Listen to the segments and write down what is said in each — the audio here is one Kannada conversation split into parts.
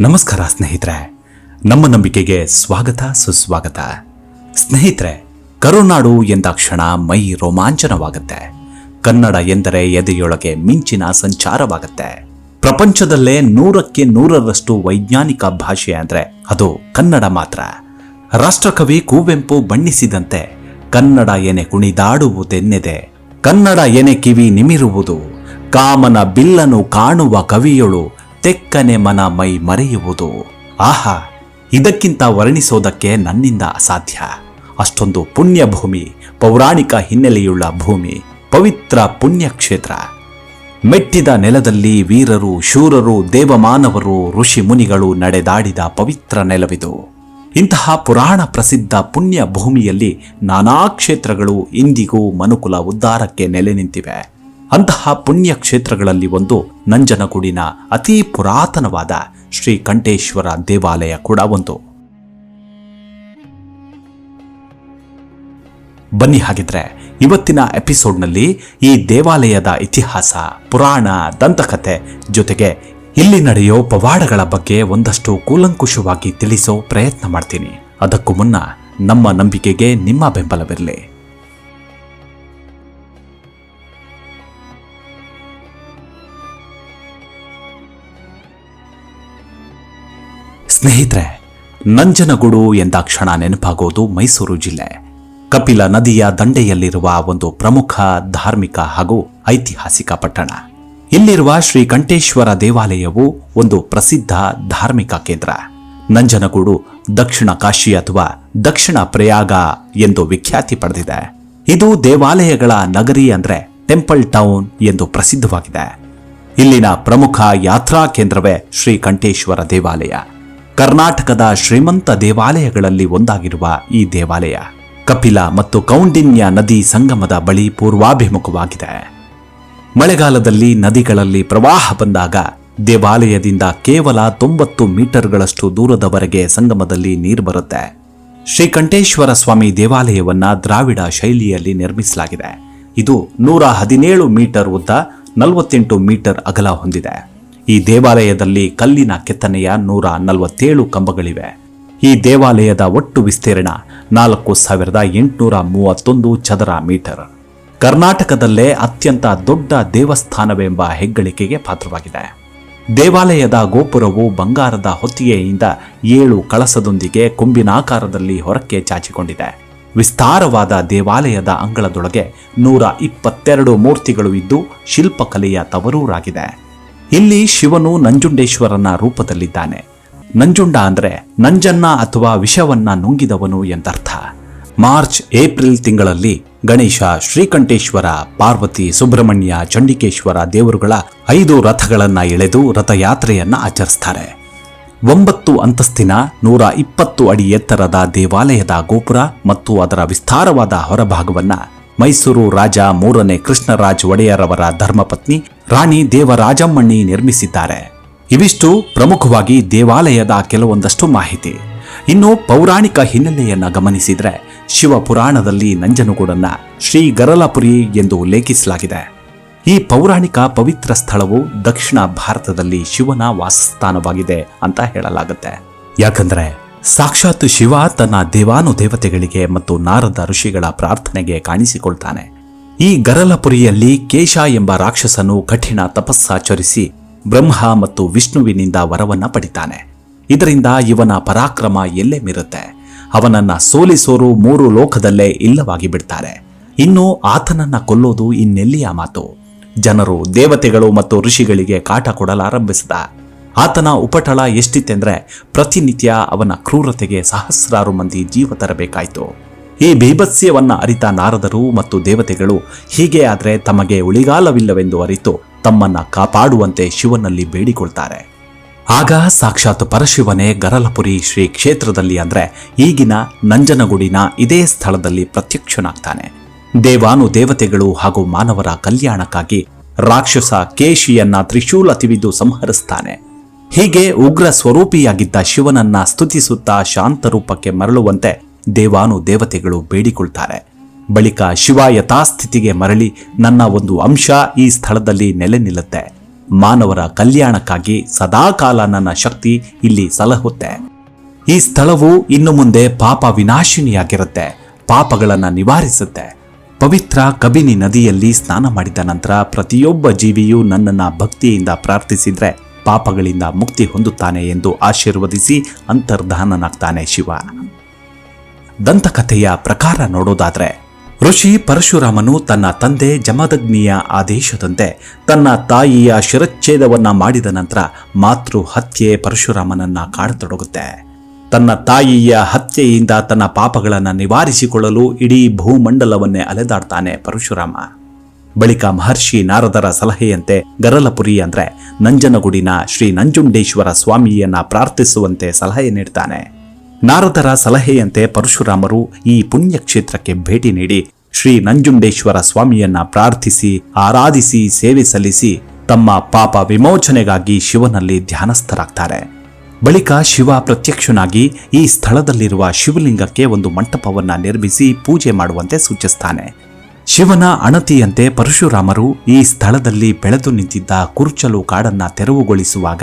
ನಮಸ್ಕಾರ ಸ್ನೇಹಿತರೆ, ನಮ್ಮ ನಂಬಿಕೆಗೆ ಸ್ವಾಗತ, ಸುಸ್ವಾಗತ. ಸ್ನೇಹಿತರೆ, ಕರುನಾಡು ಎಂದಾಕ್ಷಣ ಮೈ ರೋಮಾಂಚನವಾಗುತ್ತೆ. ಕನ್ನಡ ಎಂದರೆ ಎದೆಯೊಳಗೆ ಮಿಂಚಿನ ಸಂಚಾರವಾಗುತ್ತೆ. ಪ್ರಪಂಚದಲ್ಲೇ ನೂರಕ್ಕೆ ನೂರರಷ್ಟು ವೈಜ್ಞಾನಿಕ ಭಾಷೆ ಅಂದರೆ ಅದು ಕನ್ನಡ ಮಾತ್ರ. ರಾಷ್ಟ್ರಕವಿ ಕುವೆಂಪು ಬಣ್ಣಿಸಿದಂತೆ, ಕನ್ನಡ ಎನೆ ಕುಣಿದಾಡುವುದೆನ್ನೆದೆ. ಕನ್ನಡ ಎನೆ ಕಿವಿ ನಿಮಿರುವುದು, ಕಾಮನ ಬಿಲ್ಲನು ಕಾಣುವ ಕವಿಯೊಳು ತೆಕ್ಕನೆ ಮನ ಮೈ ಮರೆಯುವುದು. ಆಹಾ, ಇದಕ್ಕಿಂತ ವರ್ಣಿಸೋದಕ್ಕೆ ನನ್ನಿಂದ ಅಸಾಧ್ಯ. ಅಷ್ಟೊಂದು ಪುಣ್ಯ ಭೂಮಿ ಪೌರಾಣಿಕ ಹಿನ್ನೆಲೆಯುಳ್ಳ ಭೂಮಿ, ಪವಿತ್ರ ಪುಣ್ಯಕ್ಷೇತ್ರ. ಮೆಟ್ಟಿದ ನೆಲದಲ್ಲಿ ವೀರರು, ಶೂರರು, ದೇವಮಾನವರು, ಋಷಿ ಮುನಿಗಳು ನಡೆದಾಡಿದ ಪವಿತ್ರ ನೆಲವಿದು. ಇಂತಹ ಪುರಾಣ ಪ್ರಸಿದ್ಧ ಪುಣ್ಯ ಭೂಮಿಯಲ್ಲಿ ನಾನಾ ಕ್ಷೇತ್ರಗಳು ಇಂದಿಗೂ ಮನುಕುಲ ಉದ್ಧಾರಕ್ಕೆ ನೆಲೆ ನಿಂತಿವೆ. ಅಂತಹ ಪುಣ್ಯ ಕ್ಷೇತ್ರಗಳಲ್ಲಿ ಒಂದು ನಂಜನಗೂಡಿನ ಅತಿ ಪುರಾತನವಾದ ಶ್ರೀ ಕಂಠೇಶ್ವರ ದೇವಾಲಯ ಕೂಡ ಒಂದು. ಬನ್ನಿ ಹಾಗಿದ್ರೆ ಇವತ್ತಿನ ಎಪಿಸೋಡ್ನಲ್ಲಿ ಈ ದೇವಾಲಯದ ಇತಿಹಾಸ, ಪುರಾಣ, ದಂತಕಥೆ ಜೊತೆಗೆ ಇಲ್ಲಿ ನಡೆಯೋ ಪವಾಡಗಳ ಬಗ್ಗೆ ಒಂದಷ್ಟು ಕೂಲಂಕುಷವಾಗಿ ತಿಳಿಸೋ ಪ್ರಯತ್ನ ಮಾಡ್ತೀನಿ. ಅದಕ್ಕೂ ಮುನ್ನ ನಮ್ಮ ನಂಬಿಕೆಗೆ ನಿಮ್ಮ ಬೆಂಬಲವಿರಲಿ. ಸ್ನೇಹಿತರೆ, ನಂಜನಗೂಡು ಎಂದಾಕ್ಷಣ ನೆನಪಾಗೋದು ಮೈಸೂರು ಜಿಲ್ಲೆ. ಕಪಿಲ ನದಿಯ ದಂಡೆಯಲ್ಲಿರುವ ಒಂದು ಪ್ರಮುಖ ಧಾರ್ಮಿಕ ಹಾಗೂ ಐತಿಹಾಸಿಕ ಪಟ್ಟಣ. ಇಲ್ಲಿರುವ ಶ್ರೀ ಕಂಠೇಶ್ವರ ದೇವಾಲಯವು ಒಂದು ಪ್ರಸಿದ್ಧ ಧಾರ್ಮಿಕ ಕೇಂದ್ರ. ನಂಜನಗೂಡು ದಕ್ಷಿಣ ಕಾಶಿ ಅಥವಾ ದಕ್ಷಿಣ ಪ್ರಯಾಗ ಎಂದು ವಿಖ್ಯಾತಿ ಪಡೆದಿದೆ. ಇದು ದೇವಾಲಯಗಳ ನಗರಿ ಅಂದ್ರೆ ಟೆಂಪಲ್ ಟೌನ್ ಎಂದು ಪ್ರಸಿದ್ಧವಾಗಿದೆ. ಇಲ್ಲಿನ ಪ್ರಮುಖ ಯಾತ್ರಾ ಕೇಂದ್ರವೇ ಶ್ರೀ ಕಂಠೇಶ್ವರ ದೇವಾಲಯ. ಕರ್ನಾಟಕದ ಶ್ರೀಮಂತ ದೇವಾಲಯಗಳಲ್ಲಿ ಒಂದಾಗಿರುವ ಈ ದೇವಾಲಯ ಕಪಿಲ ಮತ್ತು ಕೌಂಡಿನ್ಯ ನದಿ ಸಂಗಮದ ಬಳಿ ಪೂರ್ವಾಭಿಮುಖವಾಗಿದೆ. ಮಳೆಗಾಲದಲ್ಲಿ ನದಿಗಳಲ್ಲಿ ಪ್ರವಾಹ ಬಂದಾಗ ದೇವಾಲಯದಿಂದ ಕೇವಲ ತೊಂಬತ್ತು ಮೀಟರ್ಗಳಷ್ಟು ದೂರದವರೆಗೆ ಸಂಗಮದಲ್ಲಿ ನೀರು ಬರುತ್ತೆ. ಶ್ರೀಕಂಠೇಶ್ವರ ಸ್ವಾಮಿ ದೇವಾಲಯವನ್ನ ದ್ರಾವಿಡ ಶೈಲಿಯಲ್ಲಿ ನಿರ್ಮಿಸಲಾಗಿದೆ. ಇದು ನೂರ ಹದಿನೇಳು ಮೀಟರ್ ಉದ್ದ ನಲವತ್ತೆಂಟು ಮೀಟರ್ ಅಗಲ ಹೊಂದಿದೆ. ಈ ದೇವಾಲಯದಲ್ಲಿ ಕಲ್ಲಿನ ಕೆತ್ತನೆಯ ನೂರ ನಲವತ್ತೇಳು ಕಂಬಗಳಿವೆ. ಈ ದೇವಾಲಯದ ಒಟ್ಟು ವಿಸ್ತೀರ್ಣ ನಾಲ್ಕು ಸಾವಿರದ ಎಂಟುನೂರ ಮೂವತ್ತೊಂದು ಚದರ ಮೀಟರ್. ಕರ್ನಾಟಕದಲ್ಲೇ ಅತ್ಯಂತ ದೊಡ್ಡ ದೇವಸ್ಥಾನವೆಂಬ ಹೆಗ್ಗಳಿಕೆಗೆ ಪಾತ್ರವಾಗಿದೆ. ದೇವಾಲಯದ ಗೋಪುರವು ಬಂಗಾರದ ಹೊತ್ತಿಗೆಯಿಂದ ಏಳು ಕಳಸದೊಂದಿಗೆ ಕೊಂಬಿನಾಕಾರದಲ್ಲಿ ಹೊರಕ್ಕೆ ಚಾಚಿಕೊಂಡಿದೆ. ವಿಸ್ತಾರವಾದ ದೇವಾಲಯದ ಅಂಗಳದೊಳಗೆ ನೂರ ಇಪ್ಪತ್ತೆರಡು ಮೂರ್ತಿಗಳು ಇದ್ದು ಶಿಲ್ಪಕಲೆಯ ತವರೂರಾಗಿದೆ. ಇಲ್ಲಿ ಶಿವನು ನಂಜುಂಡೇಶ್ವರನ ರೂಪದಲ್ಲಿದ್ದಾನೆ. ನಂಜುಂಡ ಅಂದ್ರೆ ನಂಜನ್ನ ಅಥವಾ ವಿಷವನ್ನ ನುಂಗಿದವನು ಎಂದರ್ಥ. ಮಾರ್ಚ್, ಏಪ್ರಿಲ್ ತಿಂಗಳಲ್ಲಿ ಗಣೇಶ ಶ್ರೀಕಂಠೇಶ್ವರ, ಪಾರ್ವತಿ ಸುಬ್ರಹ್ಮಣ್ಯ ಚಂಡಿಕೇಶ್ವರ ದೇವರುಗಳ ಐದು ರಥಗಳನ್ನು ಎಳೆದು ರಥಯಾತ್ರೆಯನ್ನ ಆಚರಿಸ್ತಾರೆ. ಒಂಬತ್ತು ಅಂತಸ್ತಿನ ನೂರ ಇಪ್ಪತ್ತು ಅಡಿ ಎತ್ತರದ ದೇವಾಲಯದ ಗೋಪುರ ಮತ್ತು ಅದರ ವಿಸ್ತಾರವಾದ ಹೊರಭಾಗವನ್ನ ಮೈಸೂರು ರಾಜ ಮೂರನೇ ಕೃಷ್ಣರಾಜ್ ಒಡೆಯರವರ ಧರ್ಮಪತ್ನಿ ರಾಣಿ ದೇವರಾಜಮ್ಮಣ್ಣಿ ನಿರ್ಮಿಸಿದ್ದಾರೆ. ಇವಿಷ್ಟು ಪ್ರಮುಖವಾಗಿ ದೇವಾಲಯದ ಕೆಲವೊಂದಷ್ಟು ಮಾಹಿತಿ. ಇನ್ನು ಪೌರಾಣಿಕ ಹಿನ್ನೆಲೆಯನ್ನ ಗಮನಿಸಿದ್ರೆ ಶಿವಪುರಾಣದಲ್ಲಿ ನಂಜನಗೂಡನ್ನ ಶ್ರೀ ಗರಲಪುರಿ ಎಂದು ಉಲ್ಲೇಖಿಸಲಾಗಿದೆ. ಈ ಪೌರಾಣಿಕ ಪವಿತ್ರ ಸ್ಥಳವು ದಕ್ಷಿಣ ಭಾರತದಲ್ಲಿ ಶಿವನ ವಾಸಸ್ಥಾನವಾಗಿದೆ ಅಂತ ಹೇಳಲಾಗುತ್ತೆ. ಯಾಕಂದ್ರೆ ಸಾಕ್ಷಾತ್ ಶಿವ ತನ್ನ ದೇವಾನು ದೇವತೆಗಳಿಗೆ ಮತ್ತು ನಾರದ ಋಷಿಗಳ ಪ್ರಾರ್ಥನೆಗೆ ಕಾಣಿಸಿಕೊಳ್ತಾನೆ. ಈ ಗರಲಪುರಿಯಲ್ಲಿ ಕೇಶ ಎಂಬ ರಾಕ್ಷಸನು ಕಠಿಣ ತಪಸ್ಸಾಚರಿಸಿ ಬ್ರಹ್ಮ ಮತ್ತು ವಿಷ್ಣುವಿನಿಂದ ವರವನ್ನ ಪಡಿತಾನೆ. ಇದರಿಂದ ಇವನ ಪರಾಕ್ರಮ ಎಲ್ಲೇ ಮೀರುತ್ತೆ. ಅವನನ್ನ ಸೋಲಿಸೋರು ಮೂರು ಲೋಕದಲ್ಲೇ ಇಲ್ಲವಾಗಿ ಬಿಡ್ತಾರೆ. ಇನ್ನು ಆತನನ್ನ ಕೊಲ್ಲೋದು ಇನ್ನೆಲ್ಲಿಯ ಮಾತು? ಜನರು, ದೇವತೆಗಳು ಮತ್ತು ಋಷಿಗಳಿಗೆ ಕಾಟ ಕೊಡಲಾರಂಭಿಸಿದ. ಆತನ ಉಪಟಳ ಎಷ್ಟಿತ್ತೆಂದ್ರೆ ಪ್ರತಿನಿತ್ಯ ಅವನ ಕ್ರೂರತೆಗೆ ಸಹಸ್ರಾರು ಮಂದಿ ಜೀವ ತರಬೇಕಾಯಿತು. ಈ ಬೀಭತ್ಸ್ಯವನ್ನ ಅರಿತ ನಾರದರು ಮತ್ತು ದೇವತೆಗಳು ಹೀಗೆ ಆದ್ರೆ ತಮಗೆ ಉಳಿಗಾಲವಿಲ್ಲವೆಂದು ಅರಿತು ತಮ್ಮನ್ನ ಕಾಪಾಡುವಂತೆ ಶಿವನಲ್ಲಿ ಬೇಡಿಕೊಳ್ತಾರೆ. ಆಗ ಸಾಕ್ಷಾತ್ ಪರಶಿವನೇ ಗರಲಪುರಿ ಶ್ರೀ ಕ್ಷೇತ್ರದಲ್ಲಿ ಅಂದ್ರೆ ಈಗಿನ ನಂಜನಗೂಡಿನ ಇದೇ ಸ್ಥಳದಲ್ಲಿ ಪ್ರತ್ಯಕ್ಷನಾಗ್ತಾನೆ. ದೇವಾನು ದೇವತೆಗಳು ಹಾಗೂ ಮಾನವರ ಕಲ್ಯಾಣಕ್ಕಾಗಿ ರಾಕ್ಷಸ ಕೇಶಿಯನ್ನ ತ್ರಿಶೂಲ ತಿವಿದು ಸಂಹರಿಸ್ತಾನೆ. ಹೀಗೆ ಉಗ್ರ ಸ್ವರೂಪಿಯಾಗಿದ್ದ ಶಿವನನ್ನ ಸ್ತುತಿಸುತ್ತಾ ಶಾಂತ ರೂಪಕ್ಕೆ ಮರಳುವಂತೆ ದೇವಾನು ದೇವತೆಗಳು ಬೇಡಿಕೊಳ್ತಾರೆ. ಬಳಿಕ ಶಿವ ಯಥಾಸ್ಥಿತಿಗೆ ಮರಳಿ ನನ್ನ ಒಂದು ಅಂಶ ಈ ಸ್ಥಳದಲ್ಲಿ ನೆಲೆ ನಿಲ್ಲುತ್ತೆ. ಮಾನವರ ಕಲ್ಯಾಣಕ್ಕಾಗಿ ಸದಾಕಾಲ ನನ್ನ ಶಕ್ತಿ ಇಲ್ಲಿ ಸಲಹುತ್ತೆ. ಈ ಸ್ಥಳವು ಇನ್ನು ಮುಂದೆ ಪಾಪ ವಿನಾಶಿನಿಯಾಗಿರುತ್ತೆ. ಪಾಪಗಳನ್ನು ನಿವಾರಿಸುತ್ತೆ. ಪವಿತ್ರ ಕಬಿನಿ ನದಿಯಲ್ಲಿ ಸ್ನಾನ ಮಾಡಿದ ನಂತರ ಪ್ರತಿಯೊಬ್ಬ ಜೀವಿಯು ನನ್ನನ್ನು ಭಕ್ತಿಯಿಂದ ಪ್ರಾರ್ಥಿಸಿದ್ರೆ ಪಾಪಗಳಿಂದ ಮುಕ್ತಿ ಹೊಂದುತ್ತಾನೆ ಎಂದು ಆಶೀರ್ವದಿಸಿ ಅಂತರ್ಧಾನನಾಗ್ತಾನೆ ಶಿವ. ದಂತಕಥೆಯ ಪ್ರಕಾರ ನೋಡೋದಾದ್ರೆ, ಋಷಿ ಪರಶುರಾಮನು ತನ್ನ ತಂದೆ ಜಮದಗ್ನಿಯ ಆದೇಶದಂತೆ ತನ್ನ ತಾಯಿಯ ಶಿರಚ್ಛೇದವನ್ನ ಮಾಡಿದ ನಂತರ ಮಾತೃ ಹತ್ಯೆ ಪರಶುರಾಮನನ್ನ ಕಾಡತೊಡಗುತ್ತೆ. ತನ್ನ ತಾಯಿಯ ಹತ್ಯೆಯಿಂದ ತನ್ನ ಪಾಪಗಳನ್ನು ನಿವಾರಿಸಿಕೊಳ್ಳಲು ಇಡೀ ಭೂಮಂಡಲವನ್ನೇ ಅಲೆದಾಡ್ತಾನೆ ಪರಶುರಾಮ. ಬಳಿಕ ಮಹರ್ಷಿ ನಾರದರ ಸಲಹೆಯಂತೆ ಗರಲಪುರಿ ಅಂದ್ರೆ ನಂಜನಗುಡಿನ ಶ್ರೀ ನಂಜುಂಡೇಶ್ವರ ಸ್ವಾಮಿಯನ್ನ ಪ್ರಾರ್ಥಿಸುವಂತೆ ಸಲಹೆ ನೀಡ್ತಾನೆ. ನಾರದರ ಸಲಹೆಯಂತೆ ಪರಶುರಾಮರು ಈ ಪುಣ್ಯಕ್ಷೇತ್ರಕ್ಕೆ ಭೇಟಿ ನೀಡಿ ಶ್ರೀ ನಂಜುಂಡೇಶ್ವರ ಸ್ವಾಮಿಯನ್ನ ಪ್ರಾರ್ಥಿಸಿ, ಆರಾಧಿಸಿ, ಸೇವೆ ಸಲ್ಲಿಸಿ ತಮ್ಮ ಪಾಪ ವಿಮೋಚನೆಗಾಗಿ ಶಿವನಲ್ಲಿ ಧ್ಯಾನಸ್ಥರಾಗ್ತಾರೆ. ಬಳಿಕ ಶಿವ ಪ್ರತ್ಯಕ್ಷನಾಗಿ ಈ ಸ್ಥಳದಲ್ಲಿರುವ ಶಿವಲಿಂಗಕ್ಕೆ ಒಂದು ಮಂಟಪವನ್ನ ನಿರ್ಮಿಸಿ ಪೂಜೆ ಮಾಡುವಂತೆ ಸೂಚಿಸ್ತಾನೆ. ಶಿವನ ಅಣತಿಯಂತೆ ಪರಶುರಾಮರು ಈ ಸ್ಥಳದಲ್ಲಿ ಬೆಳೆದು ನಿಂತಿದ್ದ ಕುರುಚಲು ಕಾಡನ್ನ ತೆರವುಗೊಳಿಸುವಾಗ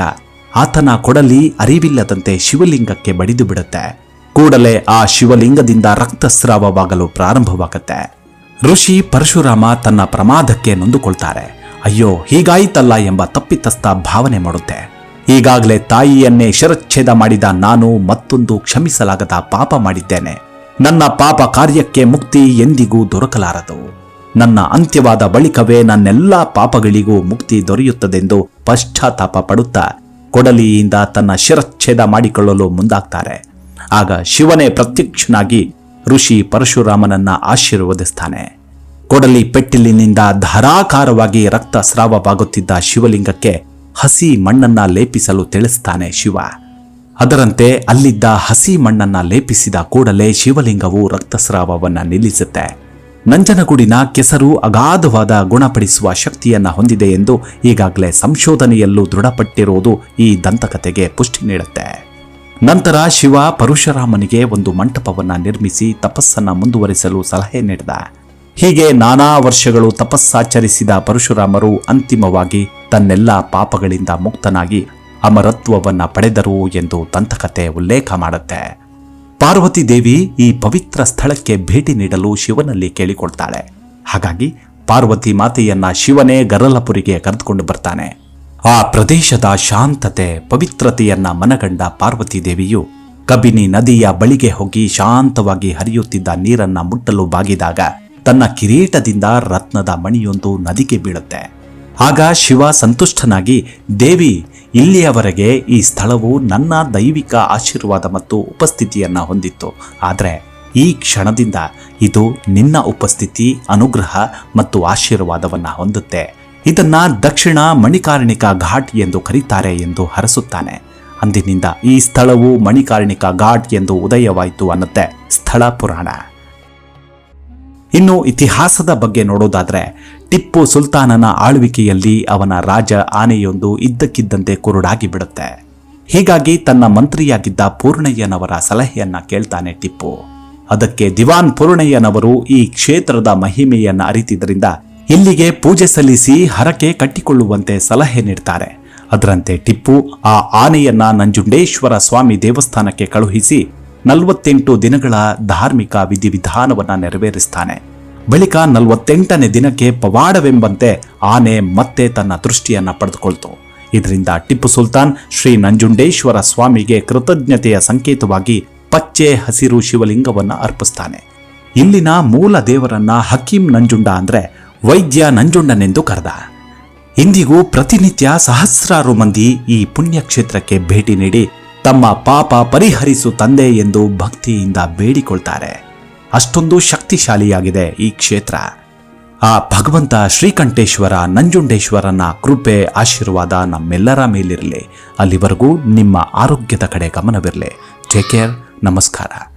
ಆತನ ಕೊಡಲಿ ಅರಿವಿಲ್ಲದಂತೆ ಶಿವಲಿಂಗಕ್ಕೆ ಬಡಿದು ಬಿಡುತ್ತೆ. ಕೂಡಲೇ ಆ ಶಿವಲಿಂಗದಿಂದ ರಕ್ತಸ್ರಾವವಾಗಲು ಪ್ರಾರಂಭವಾಗುತ್ತೆ. ಋಷಿ ಪರಶುರಾಮ ತನ್ನ ಪ್ರಮಾದಕ್ಕೆ ನೊಂದುಕೊಳ್ತಾರೆ. ಅಯ್ಯೋ, ಹೀಗಾಯಿತಲ್ಲ ಎಂಬ ತಪ್ಪಿತಸ್ಥ ಭಾವನೆ ಮಾಡುತ್ತೆ. ಈಗಾಗಲೇ ತಾಯಿಯನ್ನೇ ಶಿರಚ್ಛೇದ ಮಾಡಿದ ನಾನು ಮತ್ತೊಂದು ಕ್ಷಮಿಸಲಾಗದ ಪಾಪ ಮಾಡಿದ್ದೇನೆ. ನನ್ನ ಪಾಪ ಕಾರ್ಯಕ್ಕೆ ಮುಕ್ತಿ ಎಂದಿಗೂ ದೊರಕಲಾರದು. ನನ್ನ ಅಂತ್ಯವಾದ ಬಳಿಕವೇ ನನ್ನೆಲ್ಲ ಪಾಪಗಳಿಗೂ ಮುಕ್ತಿ ದೊರೆಯುತ್ತದೆಂದು ಪಶ್ಚಾತ್ತಾಪ ಪಡುತ್ತಾ ಕೊಡಲಿಯಿಂದ ತನ್ನ ಶಿರಚ್ಛೇದ ಮಾಡಿಕೊಳ್ಳಲು ಮುಂದಾಗ್ತಾರೆ. ಆಗ ಶಿವನೇ ಪ್ರತ್ಯಕ್ಷನಾಗಿ ಋಷಿ ಪರಶುರಾಮನನ್ನ ಆಶೀರ್ವದಿಸ್ತಾನೆ. ಕೊಡಲಿ ಪೆಟ್ಟಿಲಿನಿಂದ ಧಾರಾಕಾರವಾಗಿ ರಕ್ತಸ್ರಾವವಾಗುತ್ತಿದ್ದ ಶಿವಲಿಂಗಕ್ಕೆ ಹಸಿ ಮಣ್ಣನ್ನ ಲೇಪಿಸಲು ತಿಳಿಸ್ತಾನೆ ಶಿವ. ಅದರಂತೆ ಅಲ್ಲಿದ್ದ ಹಸಿ ಮಣ್ಣನ್ನ ಲೇಪಿಸಿದ ಕೂಡಲೇ ಶಿವಲಿಂಗವು ರಕ್ತಸ್ರಾವವನ್ನ ನಿಲ್ಲಿಸುತ್ತೆ. ನಂಜನಗೂಡಿನ ಕೆಸರು ಅಗಾಧವಾದ ಗುಣಪಡಿಸುವ ಶಕ್ತಿಯನ್ನು ಹೊಂದಿದೆ ಎಂದು ಈಗಾಗಲೇ ಸಂಶೋಧನೆಯಲ್ಲೂ ದೃಢಪಟ್ಟಿರುವುದು ಈ ದಂತಕಥೆಗೆ ಪುಷ್ಟಿ ನೀಡುತ್ತೆ. ನಂತರ ಶಿವ ಪರಶುರಾಮನಿಗೆ ಒಂದು ಮಂಟಪವನ್ನ ನಿರ್ಮಿಸಿ ತಪಸ್ಸನ್ನ ಮುಂದುವರಿಸಲು ಸಲಹೆ ನೀಡಿದ. ಹೀಗೆ ನಾನಾ ವರ್ಷಗಳು ತಪಸ್ಸಾಚರಿಸಿದ ಪರಶುರಾಮರು ಅಂತಿಮವಾಗಿ ತನ್ನೆಲ್ಲ ಪಾಪಗಳಿಂದ ಮುಕ್ತನಾಗಿ ಅಮರತ್ವವನ್ನು ಪಡೆದರು ಎಂದು ದಂತಕತೆ ಉಲ್ಲೇಖ ಮಾಡುತ್ತೆ. ಪಾರ್ವತಿ ದೇವಿ ಈ ಪವಿತ್ರ ಸ್ಥಳಕ್ಕೆ ಭೇಟಿ ನೀಡಲು ಶಿವನಲ್ಲಿ ಕೇಳಿಕೊಳ್ತಾಳೆ. ಹಾಗಾಗಿ ಪಾರ್ವತಿ ಮಾತೆಯನ್ನ ಶಿವನೇ ಗರಲಪುರಿಗೆ ಕರೆದುಕೊಂಡು ಬರ್ತಾನೆ. ಆ ಪ್ರದೇಶದ ಶಾಂತತೆ, ಪವಿತ್ರತೆಯನ್ನ ಮನಗಂಡ ಪಾರ್ವತಿ ದೇವಿಯು ಕಬಿನಿ ನದಿಯ ಬಳಿಗೆ ಹೋಗಿ ಶಾಂತವಾಗಿ ಹರಿಯುತ್ತಿದ್ದ ನೀರನ್ನ ಮುಟ್ಟಲು ಬಾಗಿದಾಗ ತನ್ನ ಕಿರೀಟದಿಂದ ರತ್ನದ ಮಣಿಯೊಂದು ನದಿಗೆ ಬೀಳುತ್ತೆ. ಆಗ ಶಿವ ಸಂತುಷ್ಟನಾಗಿ, ದೇವಿ ಇಲ್ಲಿಯವರೆಗೆ ಈ ಸ್ಥಳವು ನನ್ನ ದೈವಿಕ ಆಶೀರ್ವಾದ ಮತ್ತು ಉಪಸ್ಥಿತಿಯನ್ನು ಹೊಂದಿತ್ತು. ಆದರೆ ಈ ಕ್ಷಣದಿಂದ ಇದು ನಿನ್ನ ಉಪಸ್ಥಿತಿ, ಅನುಗ್ರಹ ಮತ್ತು ಆಶೀರ್ವಾದವನ್ನು ಹೊಂದುತ್ತೆ. ಇದನ್ನು ದಕ್ಷಿಣ ಮಣಿಕಾರ್ಣಿಕ ಘಾಟ್ ಎಂದು ಕರೀತಾರೆ ಎಂದು ಹರಸುತ್ತಾನೆ. ಅಂದಿನಿಂದ ಈ ಸ್ಥಳವು ಮಣಿಕಾರ್ಣಿಕ ಘಾಟ್ ಎಂದು ಉದಯವಾಯಿತು ಅನ್ನುತ್ತೆ ಸ್ಥಳ ಪುರಾಣ. ಇನ್ನು ಇತಿಹಾಸದ ಬಗ್ಗೆ ನೋಡೋದಾದ್ರೆ ಟಿಪ್ಪು ಸುಲ್ತಾನನ ಆಳ್ವಿಕೆಯಲ್ಲಿ ಅವನ ರಾಜ ಆನೆಯೊಂದು ಇದ್ದಕ್ಕಿದ್ದಂತೆ ಕುರುಡಾಗಿ ಬಿಡುತ್ತೆ. ಹೀಗಾಗಿ ತನ್ನ ಮಂತ್ರಿಯಾಗಿದ್ದ ಪೂರ್ಣಯ್ಯನವರ ಸಲಹೆಯನ್ನ ಕೇಳ್ತಾನೆ ಟಿಪ್ಪು. ಅದಕ್ಕೆ ದಿವಾನ್ ಪೂರ್ಣಯ್ಯನವರು ಈ ಕ್ಷೇತ್ರದ ಮಹಿಮೆಯನ್ನ ಅರಿತಿದ್ದರಿಂದ ಇಲ್ಲಿಗೆ ಪೂಜೆ ಸಲ್ಲಿಸಿ ಹರಕೆ ಕಟ್ಟಿಕೊಳ್ಳುವಂತೆ ಸಲಹೆ ನೀಡ್ತಾರೆ. ಅದರಂತೆ ಟಿಪ್ಪು ಆ ಆನೆಯನ್ನ ನಂಜುಂಡೇಶ್ವರ ಸ್ವಾಮಿ ದೇವಸ್ಥಾನಕ್ಕೆ ಕಳುಹಿಸಿ ನಲವತ್ತೆಂಟು ದಿನಗಳ ಧಾರ್ಮಿಕ ವಿಧಿವಿಧಾನವನ್ನು ನೆರವೇರಿಸ್ತಾನೆ. ಬಳಿಕ ನಲವತ್ತೆಂಟನೇ ದಿನಕ್ಕೆ ಪವಾಡವೆಂಬಂತೆ ಆನೆ ಮತ್ತೆ ತನ್ನ ದೃಷ್ಟಿಯನ್ನ ಪಡೆದುಕೊಳ್ತು. ಇದರಿಂದ ಟಿಪ್ಪು ಸುಲ್ತಾನ್ ಶ್ರೀ ನಂಜುಂಡೇಶ್ವರ ಸ್ವಾಮಿಗೆ ಕೃತಜ್ಞತೆಯ ಸಂಕೇತವಾಗಿ ಪಚ್ಚೆ ಹಸಿರು ಶಿವಲಿಂಗವನ್ನು ಅರ್ಪಿಸ್ತಾನೆ. ಇಲ್ಲಿನ ಮೂಲ ದೇವರನ್ನ ಹಕೀಂ ನಂಜುಂಡ ಅಂದ್ರೆ ವೈದ್ಯ ನಂಜುಂಡನೆಂದು ಕರೆದ. ಇಂದಿಗೂ ಪ್ರತಿನಿತ್ಯ ಸಹಸ್ರಾರು ಮಂದಿ ಈ ಪುಣ್ಯಕ್ಷೇತ್ರಕ್ಕೆ ಭೇಟಿ ನೀಡಿ ತಮ್ಮ ಪಾಪ ಪರಿಹರಿಸು ತಂದೆ ಎಂದು ಭಕ್ತಿಯಿಂದ ಬೇಡಿಕೊಳ್ತಾರೆ. ಅಷ್ಟೊಂದು ಶಕ್ತಿಶಾಲಿಯಾಗಿದೆ ಈ ಕ್ಷೇತ್ರ. ಆ ಭಗವಂತ ಶ್ರೀಕಂಠೇಶ್ವರ ನಂಜುಂಡೇಶ್ವರನ ಕೃಪೆ ಆಶೀರ್ವಾದ ನಮ್ಮೆಲ್ಲರ ಮೇಲಿರಲಿ. ಅಲ್ಲಿವರೆಗೂ ನಿಮ್ಮ ಆರೋಗ್ಯದ ಕಡೆ ಗಮನವಿರಲಿ. ಟೇಕ್ ಕೇರ್ ನಮಸ್ಕಾರ.